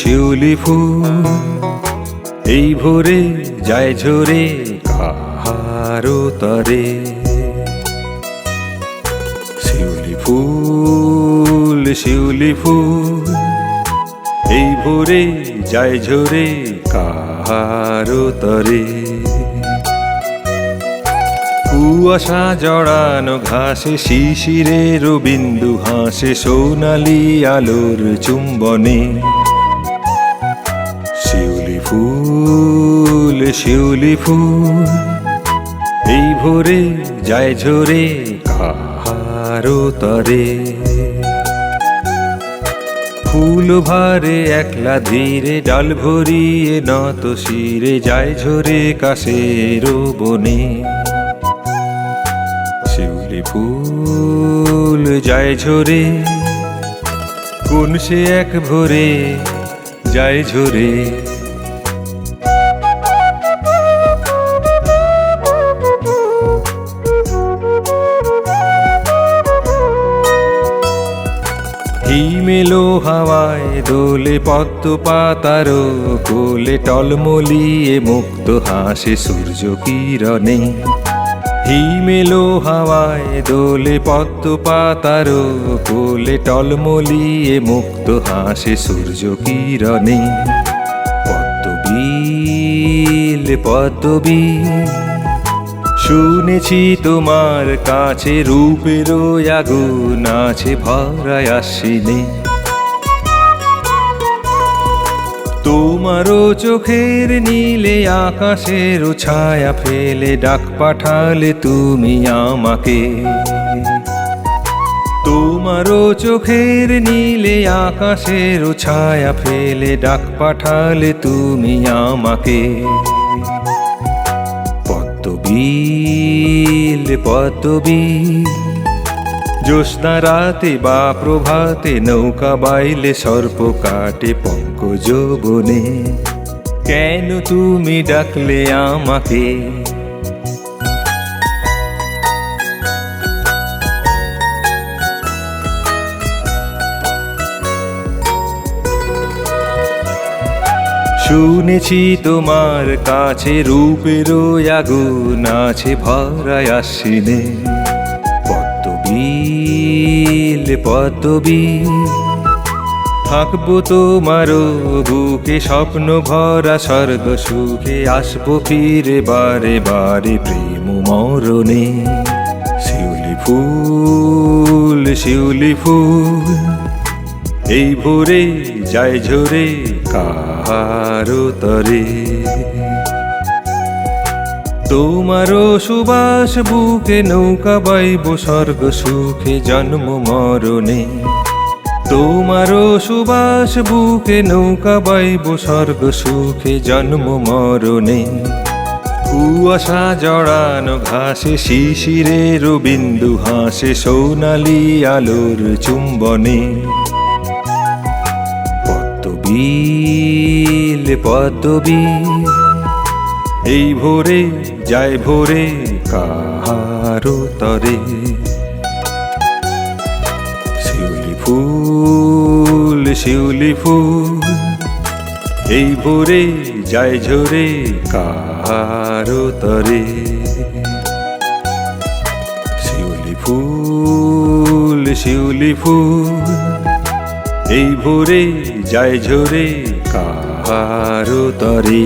শিউলি ফুল, এই ভোরে যায় ঝরে কাহারো তরে। শিউলি ফুল শিউলি ফুল, এই ভোরে যায় ঝরে কাহারো তরে। কুয়াশা জড়ানো ঘাসে শিশিরের বিন্দু হাসে সোনালি আলোর চুম্বনে। শিউলি ফুল শিউলি ফুল, এই ভোরে যায় ঝরে কাহারো তরে। ফুল ভারে একলা ধীরে ডাল ভরিয়ে, নত শিরে যায় ঝরে কাশের বনে। শিউলি ফুল যায় ঝরে। কোন সে এক ভোরে যায় ঝরে। হিমেলো হাওয়ায় দোলে পদ্ম পাতার কোলে টলমলিয়ে মুক্ত হাসে সূর্য কিরণে। হিমেলো হাওয়ায় দোলে পদ্ম পাতার কোলে টলমলিয়ে মুক্ত হাসে সূর্য কিরণে। পদ্মবিল পদ্মবিল, শুনেছি তোমার কাছে রূপের আগুন আছে ভরায় আসিনে তোমারও চোখের নীলে আকাশের ছায়া ফেলে ডাক পাঠালে তুমি আমাকে। তোমারও চোখের নীলে আকাশের ছায়া ফেলে ডাক পাঠালে তুমি আমাকে। পদ্মবিল পদ্মবিল জ্যোৎস্না রাতে বা প্রভাতে নৌকা বাইলে সর্প কাটে পঙ্কজ বনে। কেন তুমি ডাকলে আমাকে? শুনেছি তোমার কাছে রূপের আগুন আছে ভরায় আসিনে পদ্মবিল পদ্মবিল থাকব তোমার বুকে স্বপ্ন ভরা স্বর্গ সুখে আসব ফিরে বারে বারে প্রেম মরণে। শিউলি ফুল শিউলি ফুল, এই ভোরে যায় ঝরে কাহারো তরে। তোমারও সুবাস বুকে নৌকা বাইব স্বর্গ সুখে জন্ম মরণে। তোমারও সুবাস বুকে নৌকা বাইব স্বর্গ সুখে জন্ম মরণে। কুয়াশা জড়ানো ঘাসে শিশিরের বিন্দু হাসে সোনালি আলোর চুম্বনে। পদ্মবিল পদ্মবিল এই ভোরে যায় ভোরে কাহারো তরে। শিউলি ফুল শিউলি ফুল, এই ভোরে যায় ঝরে কাহারো তরে। শিউলি ফুল শিউলি ফুল, এই ভোরে যায় ঝরে কাহারো তরে।